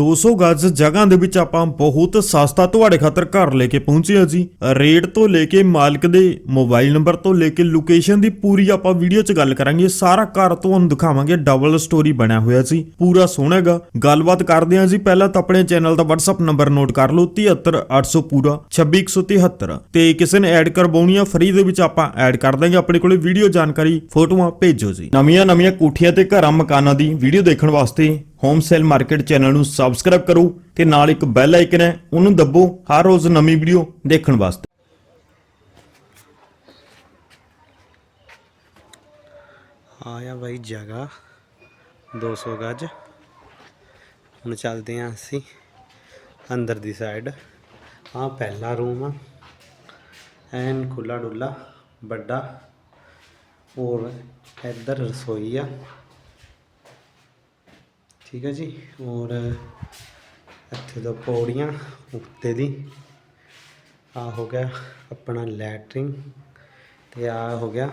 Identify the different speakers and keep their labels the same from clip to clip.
Speaker 1: 200 ਗਜ਼ ਜਗ੍ਹਾ ਦੇ ਵਿੱਚ ਆਪਾਂ ਬਹੁਤ ਸਸਤਾ ਤੁਹਾਡੇ ਖਾਤਰ ਘਰ ਲੈ ਕੇ ਪਹੁੰਚੇ ਹਾਂ ਜੀ। ਰੇਟ ਤੋਂ ਲੈ ਕੇ ਮਾਲਕ ਦੇ ਮੋਬਾਈਲ ਨੰਬਰ ਤੋਂ ਲੈ ਕੇ ਲੋਕੇਸ਼ਨ ਦੀ ਪੂਰੀ ਆਪਾਂ ਵੀਡੀਓ 'ਚ ਗੱਲ ਕਰਾਂਗੇ। ਸਾਰਾ ਘਰ ਤੁਹਾਨੂੰ ਦਿਖਾਵਾਂਗੇ। ਡਬਲ ਸਟੋਰੀ ਬਣਿਆ ਹੋਇਆ ਸੀ ਪੂਰਾ ਸੋਹਣਾ ਹੈਗਾ। ਗੱਲਬਾਤ ਕਰਦੇ ਹਾਂ ਜੀ। ਪਹਿਲਾਂ ਤਾਂ ਆਪਣੇ ਚੈਨਲ ਦਾ WhatsApp ਨੰਬਰ ਨੋਟ ਕਰ ਲਓ। 73800 ਪੂਰਾ 26173 ਤੇ ਕਿਸੇ ਨੇ ਐਡ ਕਰਵਾਉਣੀ ਆ, ਫ੍ਰੀ ਦੇ ਵਿੱਚ ਆਪਾਂ ਐਡ ਕਰ ਦਾਂਗੇ। ਆਪਣੇ ਕੋਲੇ ਵੀਡੀਓ ਜਾਣਕਾਰੀ, ਫੋਟੋਆਂ ਭੇਜੋ ਜੀ। ਨਵੀਆਂ ਨਵੀਆਂ ਕੋਠੀਆਂ ਤੇ ਘਰਾਂ ਮਕਾਨਾਂ ਦੀ ਵੀਡੀਓ ਦੇਖਣ ਵਾਸਤੇ ਹੋਮ ਸੇਲ ਮਾਰਕੀਟ ਚੈਨਲ ਨੂੰ ਸਬਸਕ੍ਰਾਈਬ ਕਰੋ ਤੇ ਨਾਲ ਇੱਕ ਬੈਲ ਆਈਕਨ ਹੈ, ਉਹਨੂੰ ਦੱਬੋ ਹਰ ਰੋਜ਼ ਨਵੀਂ ਵੀਡੀਓ ਦੇਖਣ ਵਾਸਤੇ।
Speaker 2: ਆਇਆ ਬਾਈ ਜਗ੍ਹਾ 200 ਗਜ। ਹੁਣ ਚੱਲਦੇ ਆਂ ਅਸੀਂ ਅੰਦਰ ਦੀ ਸਾਈਡ ਆ ਪਹਿਲਾ ਰੂਮ ਆ, ਐਨ ਖੁੱਲਾ ਡੁੱਲਾ, ਵੱਡਾ। ਔਰ ਇੱਧਰ ਰਸੋਈ ਆ। ਠੀਕ ਹੈ ਜੀ ਔਰ ਇੱਥੇ ਤੋਂ ਪੌੜੀਆਂ ਉੱਤੇ ਦੀ। ਆ ਹੋ ਗਿਆ ਆਪਣਾ ਲੈਟਰਿੰਗ ਤੇ ਆ ਹੋ ਗਿਆ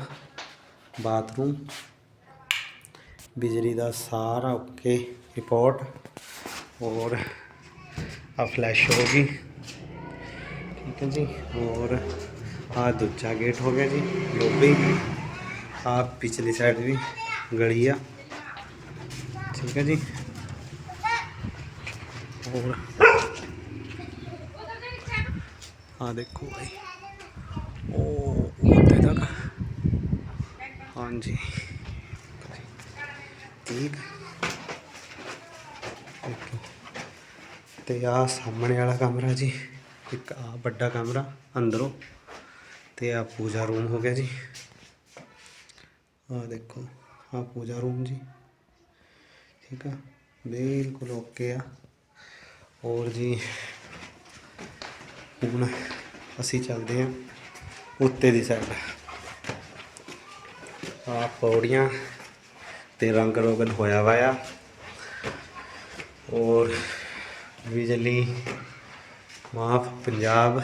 Speaker 2: ਬਾਥਰੂਮ। ਬਿਜਲੀ ਦਾ ਸਾਰਾ ਓਕੇ ਰਿਪੋਰਟ। ਔਰ ਆ ਫਲੈਸ਼ ਹੋ ਗਈ। ਠੀਕ ਹੈ ਜੀ ਔਰ ਆ ਦੂਜਾ ਗੇਟ ਹੋ ਗਿਆ ਜੀ, ਲੋਬੀ। ਆ ਪਿਛਲੀ ਸਾਈਡ ਵੀ ਗਲੀ ਆ। ਠੀਕ ਹੈ ਜੀ। ਔਰ ਆ ਦੇਖੋ ਭਾਈ ਉਹ ਉੱਤੇ ਤੱਕ ਹਾਂਜੀ ਠੀਕ ਓਕੇ ਤੇ ਆ ਸਾਹਮਣੇ ਵਾਲਾ ਕਮਰਾ ਜੀ ਇੱਕ ਆ ਵੱਡਾ ਕਮਰਾ ਅੰਦਰੋਂ ਤੇ ਆ ਪੂਜਾ ਰੂਮ ਹੋ ਗਿਆ ਜੀ ਆ ਦੇਖੋ ਆ ਪੂਜਾ ਰੂਮ ਜੀ ਠੀਕ ਆ ਬਿਲਕੁਲ ਓਕੇ ਆ ਹੋਰ ਜੀ, ਹੁਣ ਅਸੀਂ ਚੱਲਦੇ ਹਾਂ ਉੱਤੇ ਦੀ ਸਾਈਡ ਆ ਪੌੜੀਆਂ ਤੇ ਰੰਗ ਰੋਗਨ ਹੋਇਆ ਵਾ ਆ। ਔਰ ਬਿਜਲੀ, ਮਾਫ, ਪੰਜਾਬ,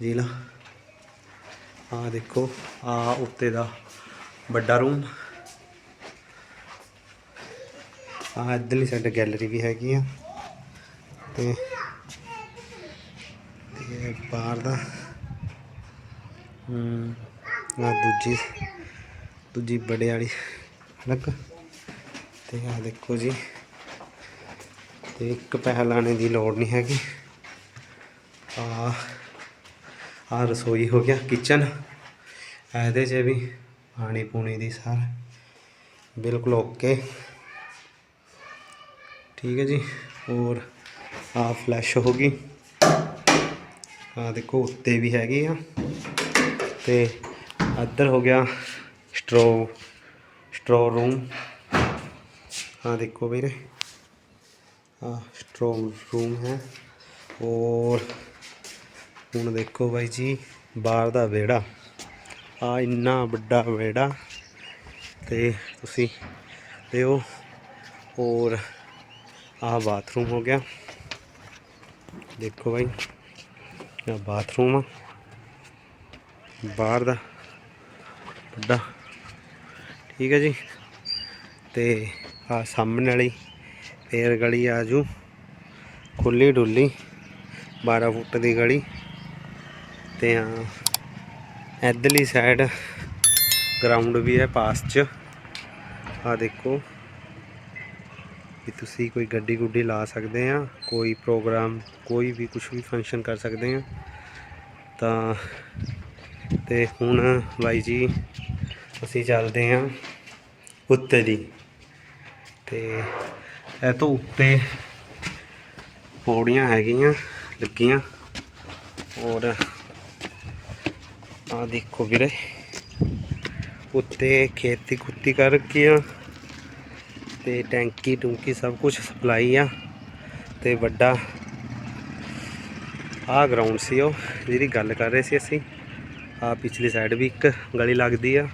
Speaker 2: ਜ਼ਿਲ੍ਹਾ। ਆ ਦੇਖੋ ਆ ਉੱਤੇ ਦਾ ਵੱਡਾ ਰੂਮ ਆ ਇੱਧਰਲੀ ਸਾਈਡ ਗੈਲਰੀ ਵੀ ਹੈਗੀ ਆ। ਤੇ ਤੇ ਬਾਹਰ ਦਾ। ਹੂੰ ਆ ਦੂਜੀ ਦੂਜੀ ਬੜੇ ਵਾਲੀ ਲੱਗ ਤੇ ਆ ਦੇਖੋ ਜੀ, ਤੇ ਇੱਕ ਪੈਸਾ ਲਾਣੇ ਦੀ ਲੋੜ ਨਹੀਂ ਹੈਗੀ। ਆ ਆ ਰਸੋਈ ਹੋ ਗਿਆ ਕਿਚਨ ਇਹਦੇ 'ਚ ਵੀ ਪਾਣੀ ਪੂਣੀ ਦੀ ਸਾਰ। ਬਿਲਕੁਲ ਓਕੇ ਠੀਕ ਹੈ ਜੀ, ਹੋਰ ਆ ਫਲੈਸ਼ ਹੋ ਗਈ। ਆ ਦੇਖੋ, ਉੱਤੇ ਵੀ ਹੈਗੀ ਆ। ਤੇ ਇੱਧਰ ਹੋ ਗਿਆ ਸਟਰੋ ਸਟਰੋ ਰੂਮ ਆ ਦੇਖੋ ਵੀਰੇ ਆ ਸਟਰੋ ਰੂਮ ਹੈ। ਔਰ ਹੁਣ ਦੇਖੋ ਬਾਈ ਜੀ, ਬਾਹਰ ਦਾ ਵਿਹੜਾ। ਆ ਇੰਨਾ ਵੱਡਾ ਵਿਹੜਾ। ਤੇ ਤੁਸੀਂ ਦਿਓ ਔਰ ਆ ਬਾਥਰੂਮ ਹੋ ਗਿਆ। ਦੇਖੋ ਬਾਈ ਇਹ ਬਾਥਰੂਮ ਆ। ਬਾਹਰ ਦਾ ਵੱਡਾ। ਠੀਕ ਹੈ ਜੀ। ਤੇ ਆ ਸਾਹਮਣੇ ਵਾਲੀ, ਫੇਰ ਗਲੀ ਆ ਜੂ। ਖੁੱਲੀ ਡੁੱਲੀ 12 ਫੁੱਟ ਦੀ ਗਲੀ। ਤੇ ਆ ਇੱਧਰਲੀ ਸਾਈਡ ਗਰਾਊਂਡ ਵੀ ਹੈ ਪਾਸ ਚ। ਆ ਦੇਖੋ। ਵੀ ਤੁਸੀਂ ਕੋਈ ਗੱਡੀ ਗੁੱਡੀ ਲਾ ਸਕਦੇ ਆ, ਕੋਈ ਪ੍ਰੋਗਰਾਮ, ਕੋਈ ਵੀ ਕੁਝ ਵੀ ਫੰਕਸ਼ਨ ਕਰ ਸਕਦੇ ਆ। ਤਾਂ, ਤੇ ਹੁਣ ਬਾਈ ਜੀ ਅਸੀਂ ਚੱਲਦੇ ਆ ਉੱਤੇ ਦੀ ਤੇ ਇਹ ਤੋਂ ਉੱਤੇ ਪੌੜੀਆਂ ਹੈਗੀਆਂ, ਲੱਗੀਆਂ। ਔਰ ਆ ਦੇਖੋ ਵੀਰੇ, ਉੱਤੇ ਖੇਤੀ ਖੁੱਤੀ ਕਰ ਰੱਖੀ ਆ। ਤੇ ਟੈਂਕੀ ਟੁੰਕੀ ਸਭ ਕੁਝ ਸਪਲਾਈ ਆ ਤੇ ਵੱਡਾ ਆ ਗਰਾਊਂਡ ਸੀ ਉਹ, ਜਿਹਦੀ ਗੱਲ ਕਰ ਰਹੇ ਸੀ ਅਸੀਂ। ਆ ਪਿਛਲੀ ਸਾਈਡ ਵੀ ਇੱਕ ਗਲੀ ਲੱਗਦੀ ਆ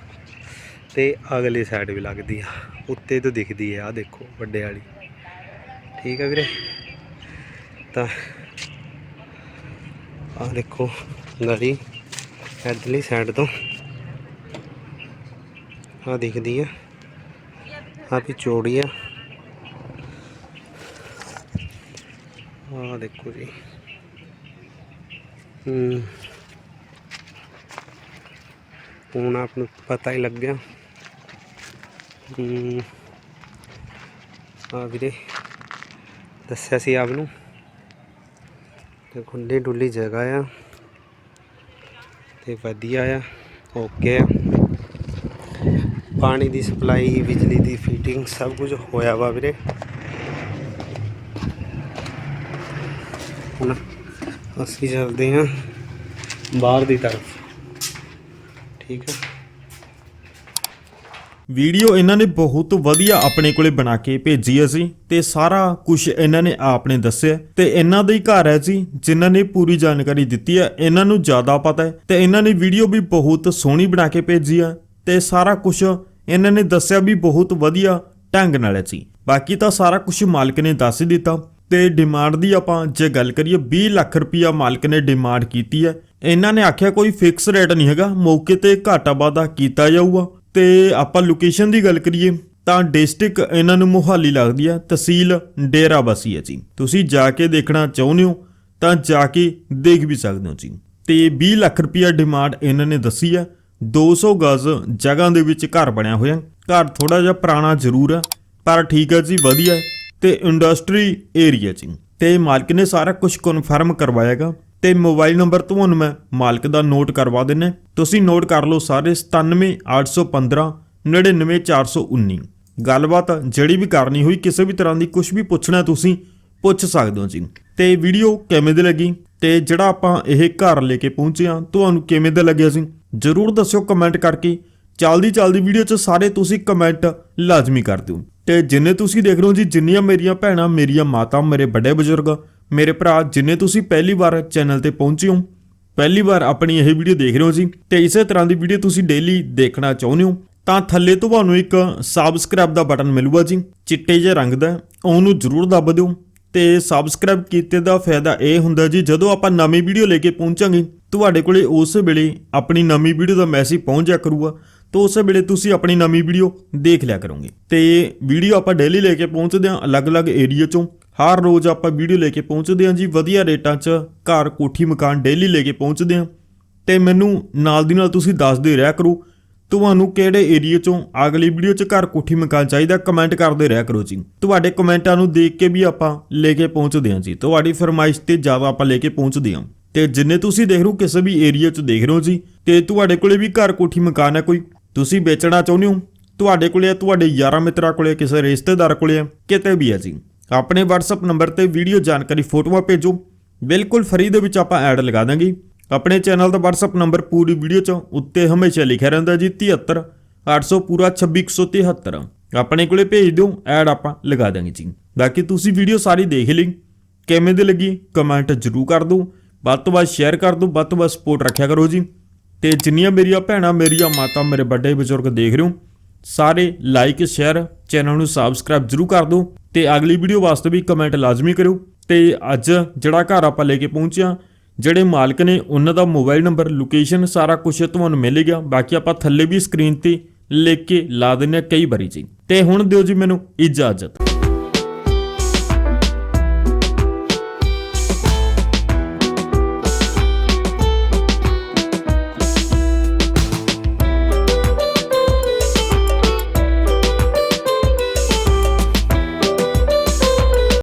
Speaker 2: ਤੇ ਅਗਲੀ ਸਾਈਡ ਵੀ ਲੱਗਦੀ ਆ। ਉੱਤੇ ਤੋਂ ਦਿਖਦੀ ਆ ਆ ਦੇਖੋ ਵੱਡੇ ਵਾਲੀ। ਠੀਕ ਆ ਵੀਰੇ? ਤਾਂ ਆ ਦੇਖੋ ਗਲੀ, ਇੱਧਰਲੀ ਸਾਈਡ ਤੋਂ। ਆ ਦਿਖਦੀ ਆ। ਆ ਵੀ ਚੌੜੀ ਆ। ਆਹ ਦੇਖੋ ਜੀ। ਹੂੰ। ਹੁਣ ਆਪ ਨੂੰ ਪਤਾ ਹੀ ਲੱਗ ਗਿਆ। ਆ ਵੀਰੇ, ਦੱਸਿਆ ਸੀ ਆਪ ਨੂੰ। ਤੇ ਖੁੱਲੀ ਡੁੱਲੀ ਜਗ੍ਹਾ ਆ। ਤੇ ਵਧੀਆ ਆ। ਓਕੇ ਆ। ਪਾਣੀ ਦੀ ਸਪਲਾਈ, ਬਿਜਲੀ ਦੀ ਫੀਟਿੰਗ ਸਭ ਕੁਝ ਹੋਇਆ ਵਾ ਵੀਰੇ। ਹੁਣ ਅਸੀਂ ਚੱਲਦੇ ਹਾਂ ਬਾਹਰ ਦੀ ਤਰਫ। ਠੀਕ ਹੈ।
Speaker 1: ਵੀਡੀਓ ਇਹਨਾਂ ਨੇ ਬਹੁਤ ਵਧੀਆ ਆਪਣੇ ਕੋਲੇ ਬਣਾ ਕੇ ਭੇਜੀ ਅਸੀਂ ਤੇ ਸਾਰਾ ਕੁਝ ਇਹਨਾਂ ਨੇ ਆਪ ਨੇ ਦੱਸਿਆ। ਤੇ ਇਹਨਾਂ ਦਾ ਹੀ ਘਰ ਹੈ ਜੀ, ਜਿਨ੍ਹਾਂ ਨੇ ਪੂਰੀ ਜਾਣਕਾਰੀ ਦਿੱਤੀ ਹੈ ਇਹਨਾਂ ਨੂੰ ਜ਼ਿਆਦਾ ਪਤਾ ਹੈ। ਤੇ ਇਹਨਾਂ ਨੇ ਵੀਡੀਓ ਵੀ ਬਹੁਤ ਸੋਹਣੀ ਬਣਾ ਕੇ ਭੇਜੀ ਆ, ਤੇ ਸਾਰਾ ਕੁਝ ਇਹਨਾਂ ਨੇ ਦੱਸਿਆ ਵੀ ਬਹੁਤ ਵਧੀਆ ਢੰਗ ਨਾਲ ਹੈ ਜੀ। ਬਾਕੀ ਤਾਂ ਸਾਰਾ ਕੁਝ ਮਾਲਕ ਨੇ ਦੱਸ ਹੀ ਦਿੱਤਾ। ਤੇ ਡਿਮਾਂਡ ਦੀ ਆਪਾਂ ਜੇ ਗੱਲ ਕਰੀਏ 20 ਲੱਖ ਰੁਪਇਆ ਮਾਲਕ ਨੇ ਡਿਮਾਂਡ ਕੀਤੀ ਹੈ। ਇਹਨਾਂ ਨੇ ਆਖਿਆ ਕੋਈ ਫਿਕਸ ਰੇਟ ਨਹੀਂ ਹੈਗਾ। ਮੌਕੇ ਤੇ ਘਾਟਾ ਵਾਧਾ ਕੀਤਾ ਜਾਊਗਾ। ਤੇ ਆਪਾਂ ਲੋਕੇਸ਼ਨ ਦੀ ਗੱਲ ਕਰੀਏ, ਤਾਂ ਡਿਸਟ੍ਰਿਕਟ ਇਹਨਾਂ ਨੂੰ ਮੁਹਾਲੀ ਲੱਗਦੀ ਆ ਤਹਿਸੀਲ ਡੇਰਾਬੱਸੀ ਹੈ ਜੀ। ਤੁਸੀਂ ਜਾ ਕੇ ਦੇਖਣਾ ਚਾਹੁੰਦੇ ਹੋ, ਤਾਂ ਜਾ ਕੇ ਦੇਖ ਵੀ ਸਕਦੇ ਹੋ ਜੀ। ਤੇ 20 ਲੱਖ ਰੁਪਇਆ ਡਿਮਾਂਡ ਇਹਨਾਂ ਨੇ ਦੱਸੀ ਆ 200 ਗਜ਼ ਜਗ੍ਹਾ ਦੇ ਵਿੱਚ ਘਰ ਬਣਿਆ ਹੋਇਆ ਘਰ ਥੋੜਾ ਜਿਹਾ ਪੁਰਾਣਾ ਜ਼ਰੂਰ ਆ ਪਰ ਠੀਕ ਹੈ ਜੀ, ਵਧੀਆ ਹੈ। ਤੇ ਇੰਡਸਟਰੀ ਏਰੀਆ ਚ ਤੇ ਮਾਲਕ ਨੇ ਸਾਰਾ ਕੁਝ ਕਨਫਰਮ ਕਰਵਾਇਆਗਾ ਤੇ ਮੋਬਾਈਲ ਨੰਬਰ ਤੁਹਾਨੂੰ ਮੈਂ ਮਾਲਕ ਦਾ ਨੋਟ ਕਰਵਾ ਦਿੰਨਾ ਤੁਸੀਂ ਨੋਟ ਕਰ ਲਓ ਸਾਰੇ 97815 99419 ਗੱਲਬਾਤ ਜਿਹੜੀ ਵੀ ਕਰਨੀ ਹੋਈ, ਕਿਸੇ ਵੀ ਤਰ੍ਹਾਂ ਦੀ ਕੁਝ ਵੀ ਪੁੱਛਣਾ ਤੁਸੀਂ, ਪੁੱਛ ਸਕਦੇ ਹੋ ਜੀ। ਤੇ ਵੀਡੀਓ ਕਿਵੇਂ ਦੀ ਲੱਗੀ? ਤੇ ਜਿਹੜਾ ਆਪਾਂ ਇਹ ਘਰ ਲੈ ਕੇ ਪਹੁੰਚੇ ਆ ਤੁਹਾਨੂੰ ਕਿਵੇਂ ਦਾ ਲੱਗਿਆ ਸੀ ਜਰੂਰ ਦੱਸਿਓ ਕਮੈਂਟ ਕਰਕੇ। ਚੱਲਦੀ ਚੱਲਦੀ ਵੀਡੀਓ 'ਚ ਸਾਰੇ ਤੁਸੀਂ ਕਮੈਂਟ ਲਾਜ਼ਮੀ ਕਰ ਦਿਓ। ਤੇ ਜਿੰਨੇ ਤੁਸੀਂ ਦੇਖ ਰਹੇ ਹੋ ਜੀ, ਜਿੰਨੀਆਂ ਮੇਰੀਆਂ ਭੈਣਾਂ, ਮੇਰੀਆਂ ਮਾਤਾ, ਮੇਰੇ ਵੱਡੇ ਬਜ਼ੁਰਗ, ਮੇਰੇ ਭਰਾ, ਜਿੰਨੇ ਤੁਸੀਂ ਪਹਿਲੀ ਵਾਰ ਚੈਨਲ ਤੇ ਪਹੁੰਚੇ ਹੋ, ਪਹਿਲੀ ਵਾਰ ਆਪਣੀ ਇਹ ਵੀਡੀਓ ਦੇਖ ਰਹੇ ਹੋ ਜੀ, ਤੇ ਇਸੇ ਤਰ੍ਹਾਂ ਦੀ ਵੀਡੀਓ ਤੁਸੀਂ ਡੇਲੀ ਦੇਖਣਾ ਚਾਹੁੰਦੇ ਹੋ, ਤਾਂ ਥੱਲੇ ਤੁਹਾਨੂੰ ਇੱਕ ਸਬਸਕ੍ਰਾਈਬ ਦਾ ਬਟਨ ਮਿਲੂਗਾ ਜੀ, ਚਿੱਟੇ ਜਿਹੇ ਰੰਗ ਦਾ, ਉਹਨੂੰ ਜ਼ਰੂਰ ਦੱਬ ਦਿਓ। ਤੇ ਸਬਸਕ੍ਰਾਈਬ ਕੀਤੇ ਦਾ ਫਾਇਦਾ ਇਹ ਹੁੰਦਾ ਜੀ, ਜਦੋਂ ਆਪਾਂ ਨਵੀਂ ਵੀਡੀਓ ਲੈ ਕੇ ਪਹੁੰਚਾਂਗੇ ਤੁਹਾਡੇ ਕੋਲੇ ਉਸ ਵੇਲੇ ਆਪਣੀ ਨਵੀਂ ਵੀਡੀਓ ਦਾ ਮੈਸੇਜ ਪਹੁੰਚ ਜਾ ਕਰੂਗਾ। ਤਾਂ ਉਸ ਵੇਲੇ ਤੁਸੀਂ ਆਪਣੀ ਨਵੀਂ ਵੀਡੀਓ ਦੇਖ ਲਿਆ ਕਰੋਗੇ। ਤੇ ਵੀਡੀਓ ਆਪਾਂ ਡੇਲੀ ਲੈ ਕੇ ਪਹੁੰਚਦੇ ਹਾਂ ਅਲੱਗ-ਅਲੱਗ ਏਰੀਆ ਚੋਂ। ਹਰ ਰੋਜ਼ ਆਪਾਂ ਵੀਡੀਓ ਲੈ ਕੇ ਪਹੁੰਚਦੇ ਹਾਂ ਜੀ, ਵਧੀਆ ਰੇਟਾਂ 'ਚ ਘਰ ਕੋਠੀ ਮਕਾਨ ਡੇਲੀ ਲੈ ਕੇ ਪਹੁੰਚਦੇ ਹਾਂ। ਤੇ ਮੈਨੂੰ ਨਾਲ ਦੀ ਨਾਲ ਤੁਸੀਂ ਦੱਸਦੇ ਰਿਹਾ ਕਰੋ, ਤੁਹਾਨੂੰ ਕਿਹੜੇ ਏਰੀਆ ਚੋਂ ਅਗਲੀ ਵੀਡੀਓ 'ਚ ਘਰ ਕੋਠੀ ਮਕਾਨ ਚਾਹੀਦਾ ਕਮੈਂਟ ਕਰਦੇ ਰਿਹਾ ਕਰੋ ਜੀ। ਤੁਹਾਡੇ ਕਮੈਂਟਾਂ ਨੂੰ ਦੇਖ ਕੇ ਵੀ ਆਪਾਂ ਲੈ ਕੇ ਪਹੁੰਚਦੇ ਹਾਂ ਜੀ। ਤੁਹਾਡੀ ਫਰਮਾਇਸ਼ ਤੇ ਜ਼ਿਆਦਾ ਆਪਾਂ ਲੈ ਕੇ ਪਹੁੰਚਦੇ ਹਾਂ। ਤੇ ਜਿੰਨੇ ਤੁਸੀਂ ਦੇਖ ਰਹੇ ਹੋ ਕਿਸੇ ਵੀ ਏਰੀਆ 'ਚ ਦੇਖ ਰਹੇ ਹੋ ਜੀ ਤੇ ਤੁਹਾਡੇ ਕੋਲੇ ਵੀ ਘਰ ਕੋਠੀ ਮਕਾਨ ਹੈ ਕੋਈ? ਤੁਸੀਂ ਵੇਚਣਾ ਚਾਹੁੰਦੇ ਹੋ? ਤੁਹਾਡੇ ਕੋਲੇ ਹੈ ਤੁਹਾਡੇ ਯਾਰਾਂ ਮਿੱਤਰਾਂ ਕੋਲੇ ਹੈ, ਕਿਸੇ ਰਿਸ਼ਤੇਦਾਰ ਕੋਲੇ ਹੈ, ਕਿਤੇ ਵੀ ਹੈ ਜੀ। ਆਪਣੇ WhatsApp ਨੰਬਰ ਤੇ ਵੀਡੀਓ ਜਾਣਕਾਰੀ ਫੋਟੋਆਂ ਭੇਜੋ। ਬਿਲਕੁਲ ਫਰੀ ਦੇ ਵਿੱਚ ਆਪਾਂ ਐਡ ਲਗਾ ਦਾਂਗੇ। ਆਪਣੇ ਚੈਨਲ ਦਾ WhatsApp ਨੰਬਰ ਪੂਰੀ ਵੀਡੀਓ 'ਚ ਉੱਤੇ ਹਮੇਸ਼ਾ ਲਿਖਿਆ ਰਹਿੰਦਾ ਜੀ 73 800 ਪੂਰਾ 26173 ਆਪਣੇ ਕੋਲੇ ਭੇਜ ਦਿਓ ਐਡ ਆਪਾਂ ਲਗਾ ਦਾਂਗੇ ਜੀ। ਬਾਕੀ ਤੁਸੀਂ ਵੀਡੀਓ ਸਾਰੀ ਦੇਖ ਲਈ। ਕਿਵੇਂ ਦੀ ਲੱਗੀ? ਕਮੈਂਟ ਜ਼ਰੂਰ ਕਰ ਦਿਓ। ਵੱਧ ਤੋਂ ਵੱਧ ਸ਼ੇਅਰ ਕਰ ਦਿਓ, ਵੱਧ ਤੋਂ ਵੱਧ ਸਪੋਰਟ ਰੱਖਿਆ ਕਰੋ ਜੀ। ਤੇ ਜਿੰਨੀਆਂ ਮੇਰੀਆਂ ਭੈਣਾਂ, ਮੇਰੀਆਂ ਮਾਤਾ, ਮੇਰੇ ਵੱਡੇ ਬਜ਼ੁਰਗ ਦੇਖ ਰਹੇ ਹੋ, ਸਾਰੇ ਲਾਈਕ ਸ਼ੇਅਰ ਚੈਨਲ ਨੂੰ ਸਬਸਕ੍ਰਾਈਬ ਜ਼ਰੂਰ ਕਰ ਦਿਓ ਤੇ ਅਗਲੀ ਵੀਡੀਓ ਵਾਸਤੇ ਵੀ ਕਮੈਂਟ ਲਾਜ਼ਮੀ ਕਰਿਓ। ਤੇ ਅੱਜ ਜਿਹੜਾ ਘਰ ਆਪਾਂ ਲੈ ਕੇ ਪਹੁੰਚਿਆ ਜਿਹੜੇ ਮਾਲਕ ਨੇ ਉਹਨਾਂ ਦਾ ਮੋਬਾਈਲ ਨੰਬਰ ਲੋਕੇਸ਼ਨ ਸਾਰਾ ਕੁਝ ਤੁਹਾਨੂੰ ਮਿਲ ਗਿਆ। ਬਾਕੀ ਆਪਾਂ ਥੱਲੇ ਵੀ ਸਕਰੀਨ ਤੇ ਲਿਖ ਕੇ ਲਾ ਦਿੰਨੇ ਹਾਂ ਕਈ ਵਾਰੀ ਜੀ। ਤੇ ਹੁਣ ਦਿਓ ਜੀ ਮੈਨੂੰ ਇਜਾਜ਼ਤ।